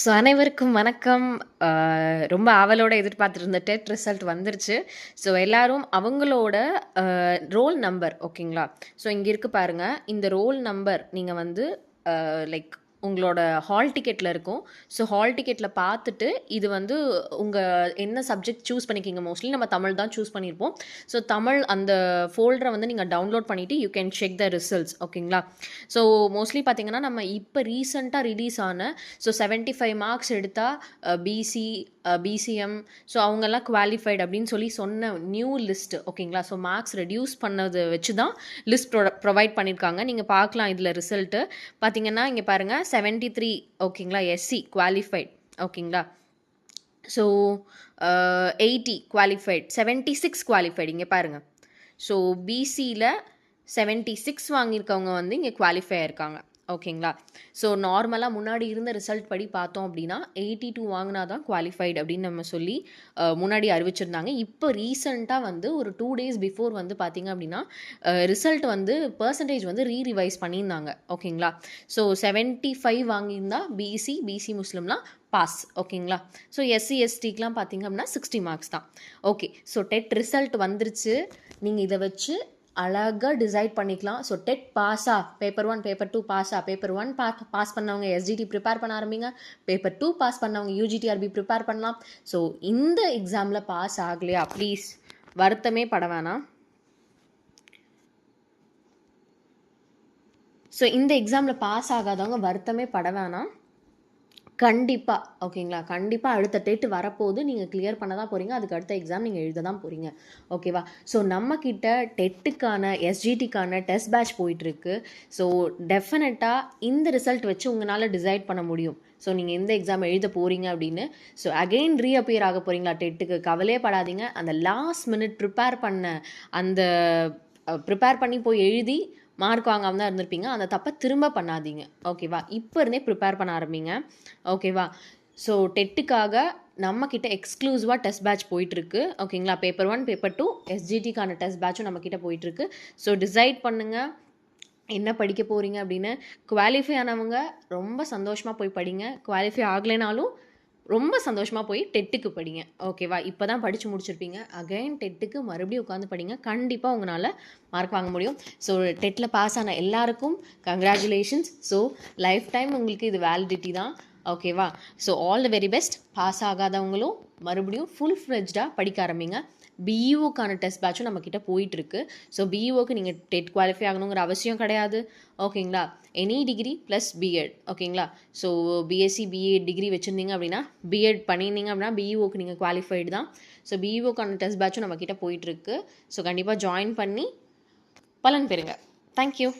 So அனைவருக்கும் வணக்கம். ரொம்ப ஆவலோடு எதிர்பார்த்துட்டு இருந்த டெட் ரிசல்ட் வந்துருச்சு. ஸோ எல்லாரும் அவங்களோட ரோல் நம்பர் ஓகேங்களா ஸோ இங்கே இருக்கு பாருங்க. இந்த ரோல் நம்பர் நீங்கள் வந்து லைக் உங்களோட ஹால் டிக்கெட்டில் இருக்கும். ஸோ ஹால் டிக்கெட்டில் பார்த்துட்டு இது வந்து உங்கள் என்ன சப்ஜெக்ட் சூஸ் பண்ணிக்கிங்க மோஸ்ட்லி நம்ம தமிழ் தான் சூஸ் பண்ணியிருப்போம் ஸோ தமிழ் அந்த ஃபோல்டரை வந்து நீங்கள் டவுன்லோட் பண்ணிவிட்டு you can check the results ஓகேங்களா ஸோ மோஸ்ட்லி பார்த்தீங்கன்னா நம்ம இப்போ ரீசெண்டாக ரிலீஸ் ஆன ஸோ செவன்ட்டி ஃபைவ் மார்க்ஸ் எடுத்தால் பிசி பிசிஎம் ஸோ அவங்கெல்லாம் குவாலிஃபைடு அப்படின்னு சொல்லி சொன்ன நியூ லிஸ்ட் ஓகேங்களா ஸோ மார்க்ஸ் ரெடியூஸ் பண்ணதை வச்சு தான் லிஸ்ட் ப்ரொ ப்ரொவைட் பண்ணியிருக்காங்க நீங்கள் பார்க்கலாம் இதில் ரிசல்ட்டு பார்த்தீங்கன்னா இங்கே பாருங்கள் செவன்ட்டி த்ரீ ஓகேங்களா எஸ்சி குவாலிஃபைட் ஓகேங்களா so eighty qualified seventy six qualified இங்கே பாருங்கள் ஸோ பிசியில் செவன்ட்டி சிக்ஸ் வாங்கியிருக்கவங்க வந்து இங்கே குவாலிஃபை ஆயிருக்காங்க. ஓகேங்களா? ஸோ நார்மலாக முன்னாடி இருந்த ரிசல்ட் படி பார்த்தோம் அப்படின்னா எயிட்டி டூ வாங்கினா தான் குவாலிஃபைடு அப்படின்னு நம்ம சொல்லி முன்னாடி அறிவிச்சிருந்தாங்க. இப்போ ரீசெண்டாக வந்து ஒரு டூ டேஸ் பிஃபோர் வந்து பார்த்தீங்க அப்படின்னா ரிசல்ட் வந்து பர்சன்டேஜ் வந்து ரீ ரிவைஸ் பண்ணியிருந்தாங்க. ஓகேங்களா? ஸோ செவன்ட்டி ஃபைவ் வாங்கியிருந்தா பிசி பிசி முஸ்லீம்லாம் பாஸ் ஓகேங்களா? ஸோ எஸ்சி எஸ்டிக்கெலாம் பார்த்தீங்க அப்படின்னா சிக்ஸ்டி மார்க்ஸ் தான். ஓகே ஸோ டெட் ரிசல்ட் வந்துருச்சு. நீங்கள் இதை வச்சு அழகாக டிசைட் பண்ணிக்கலாம். ஸோ டெட் பாஸா பேப்பர் ஒன் பேப்பர் டூ பாஸா பேப்பர் ஒன் பா பாஸ் பண்ணவங்க எஸ்டிடி ப்ரிப்பேர் பண்ண ஆரம்பிங்க. பேப்பர் டூ பாஸ் பண்ணவங்க யூஜிடிஆர்பி ப்ரிப்பேர் பண்ணலாம். ஸோ இந்த எக்ஸாமில் பாஸ் ஆகலையா? ப்ளீஸ் வருத்தமே பட வேணாம். ஸோ இந்த எக்ஸாமில் பாஸ் ஆகாதவங்க வருத்தமே பட வேணாம். கண்டிப்பாக ஓகேங்களா? கண்டிப்பாக அடுத்த டேட் வரப்போது நீங்கள் கிளியர் பண்ண தான் போகிறீங்க அதுக்கு அடுத்த எக்ஸாம் நீங்கள் எழுத தான் போகிறீங்க ஓகேவா? ஸோ நம்மக்கிட்ட டெட்டுக்கான எஸ்ஜிடிக்கான டெஸ்ட் பேட்ச் போயிட்டுருக்கு. ஸோ டெஃபினட்டாக இந்த ரிசல்ட் வச்சு உங்களால் டிசைட் பண்ண முடியும். ஸோ நீங்கள் எந்த எக்ஸாம் எழுத போகிறீங்க அப்படின்னு. ஸோ அகெயின் ரீஅப்பியர் ஆக போகிறீங்களா டெட்டுக்கு? கவலையே படாதீங்க. அந்த லாஸ்ட் மினிட் ப்ரிப்பேர் பண்ண அந்த ப்ரிப்பேர் பண்ணி போய் எழுதி மார்க் வாங்காமல் தான் இருந்திருப்பீங்க. அந்த தப்பை திரும்ப பண்ணாதீங்க. ஓகேவா இப்போ இருந்தே ப்ரிப்பேர் பண்ண ஆரம்பிங்க. ஓகேவா ஸோ டெட்டுக்காக நம்மக்கிட்ட எக்ஸ்க்ளூசிவாக டெஸ்ட் பேட்ச் போயிட்டுருக்கு. ஓகேங்களா பேப்பர் ஒன் பேப்பர் டூ எஸ்ஜிடிக்கான டெஸ்ட் பேட்சும் நம்மக்கிட்ட போயிட்டுருக்கு. ஸோ டிசைட் பண்ணுங்கள் என்ன படிக்க போகிறீங்க அப்படின்னு. குவாலிஃபை ஆனவங்க ரொம்ப சந்தோஷமாக போய் படிங்க. குவாலிஃபை ஆகலைனாலும் ரொம்ப சந்தோஷமாக போய் டெட்டுக்கு படிங்க. ஓகேவா இப்போ தான் படித்து முடிச்சிருப்பீங்க. அகைன் டெட்டுக்கு மறுபடியும் உட்காந்து படிங்க. கண்டிப்பாக உங்களால் மார்க் வாங்க முடியும். ஸோ டெட்டில் பாஸ் ஆன எல்லாருக்கும் கங்க்ராச்சுலேஷன்ஸ் ஸோ லைஃப் டைம் உங்களுக்கு இது வேலிடிட்டி தான். ஓகேவா so all the very best pass ஆகாதவங்களும் மறுபடியும் ஃபுல் ஃப்ளெஜ்டாக படிக்க ஆரம்பிங்க. பிஇஓக்கான டெஸ்ட் பேட்சும் நம்மக்கிட்ட போயிட்டுருக்கு. ஸோ பிஇஓக்கு நீங்கள் டெட் குவாலிஃபை ஆகணுங்கிற அவசியம் கிடையாது. ஓகேங்களா எனி டிகிரி ப்ளஸ் பிஎட் ஓகேங்களா ஸோ பிஎஸ்சி பிஏ டிகிரி வச்சுருந்தீங்க அப்படின்னா பிஎட் பண்ணியிருந்தீங்க அப்படின்னா பிஇஓக்கு நீங்கள் குவாலிஃபைடு தான். ஸோ பிஇஓக்கான டெஸ்ட் பேட்சும் நம்மக்கிட்ட போயிட்டுருக்கு. ஸோ கண்டிப்பாக ஜாயின் பண்ணி பலன் பெறுங்க. தேங்க்யூ